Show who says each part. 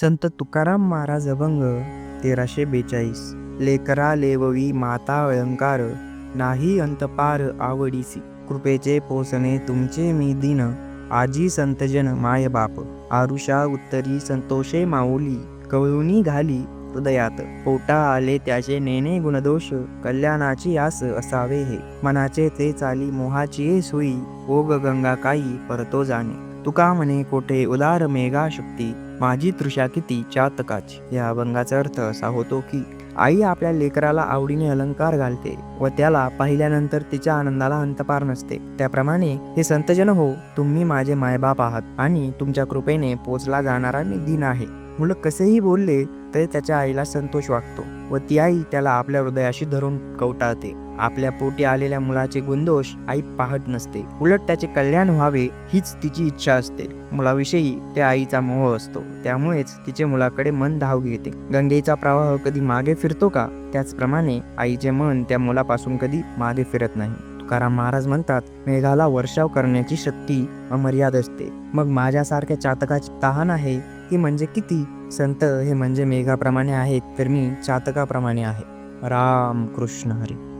Speaker 1: संत तुकाराम महाराज अभंग तेराशे बेचाळीस. लेकरा लेववी माता अलंकार नाही अंतपार आवडीसी. कृपेचे पोसणे तुमचे मी दिन. आजी संतजन माय बाप. आरुषा उत्तरी संतोषे माऊली. कवळुनी घाली हृदयात. पोटा आले त्याचे नेणे गुणदोष. कल्याणाची आस असावे हे. मनाचे ते चाली मोहाची सुई ओग गंगा काही परतो जाणे. तुका म्हणे कोठे उदार मेघा शक्ती माझी तृषा किती चातकाची. या अभंगाचा अर्थ असा होतो की आई आपल्या लेकराला आवडीने अलंकार घालते व त्याला पाहिल्यानंतर तिच्या आनंदाला अंतपार नसते. त्याप्रमाणे हे संतजन हो तुम्ही माझे मायबाप आहात आणि तुमच्या कृपेने पोचला जाणारा मी दिन आहे. मुलं कसेही बोलले तरी त्याच्या आईला संतोष वाटतो. व ती आई त्याला आपल्या हृदयाशी धरून कवटाळते. आपल्या पोटी आलेल्या मुलाचे गुणदोष आई पाहत नसते. उलट त्याचे कल्याण व्हावे हीच तिची इच्छा असते. मुलाविषयी त्या आईचा मोह असतो. त्यामुळेच तिचे मुलाकडे मन धाव घेते. गंगेचा प्रवाह कधी मागे फिरतो का? त्याचप्रमाणे आईचे मन त्या मुलापासून कधी मागे फिरत नाही. तुकाराम महाराज म्हणतात मेघाला वर्षाव करण्याची शक्ती अमर्याद असते. मग माझ्यासारख्या चातकाची तहान आहे? ती म्हणजे किती? संत हे म्हणजे मेघाप्रमाणे आहेत तर मी चातकाप्रमाणे आहे. राम कृष्ण हरी.